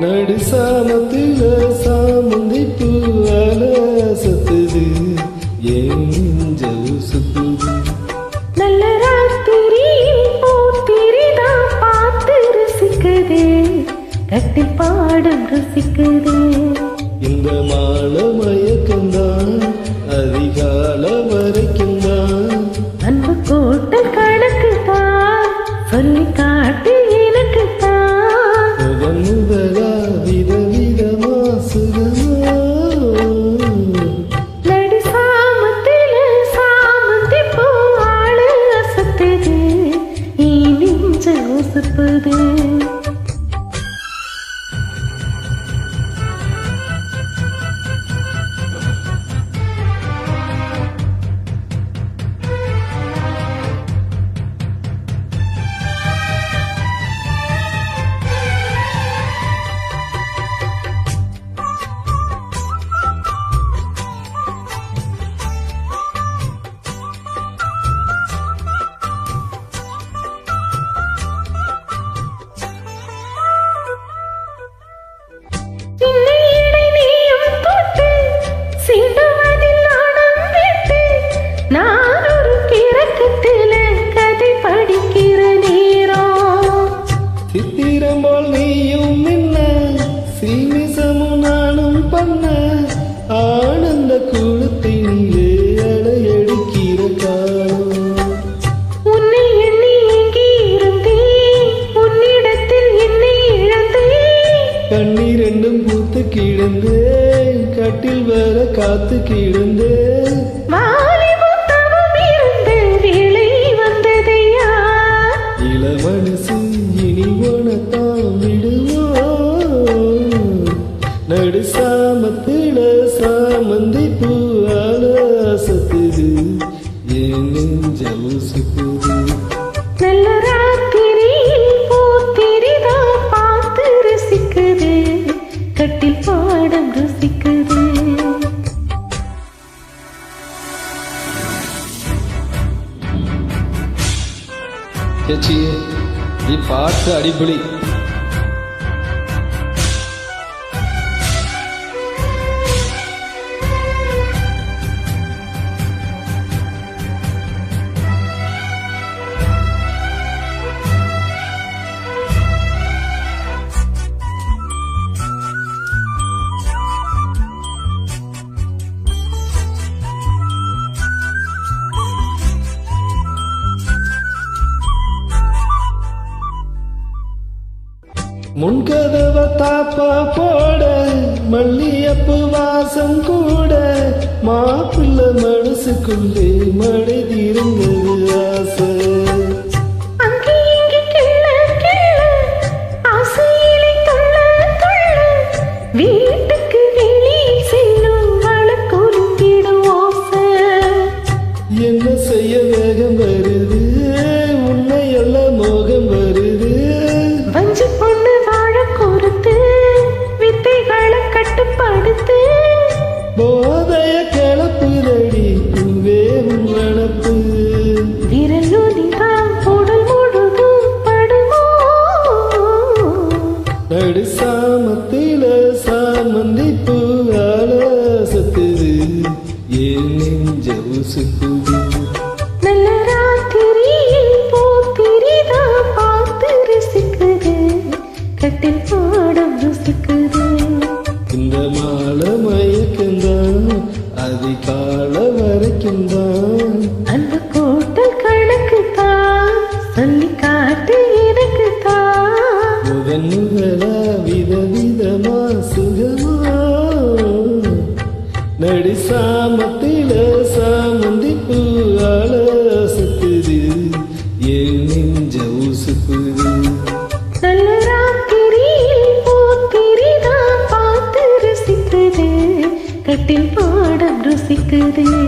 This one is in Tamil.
நடு சாமத்தில சாமந்தி பூ அலை கேட்குது கட்டில் பாடும் ருசிக்குது. இந்த மாலமய காத்து கிடந்து இளமனசு இனி உனத்தான் விடுவோம் நடு சாமத்தில சாமந்தி பூ ஆலோசத்துது என் நெஞ்ச ஊசுக்குது நல்ல தேச்சியே நீ பாட்டு அடிப்பொலி முன்கதவ தாப்பா போட மல்லியப்பு வாசம் கூட. மாப்பிள்ள மனசுக்குள்ளே மழை தீர்ந்தது ஆசை. நடு சாமத்தில சாமந்தி பூவால சத்துது ஏன் நெஞ்ச உசுக்குது. நல்ல ராத்திரியில் போத்திரிதா பார்த்து ரசிக்குது. கட்டில் பாடம் ரசிக்குது. மத்தில சாமுந்தி பூவால சுத்துது என் நெஞ்ச உசுக்குது. கட்டில் பாடம் ருசிக்குது.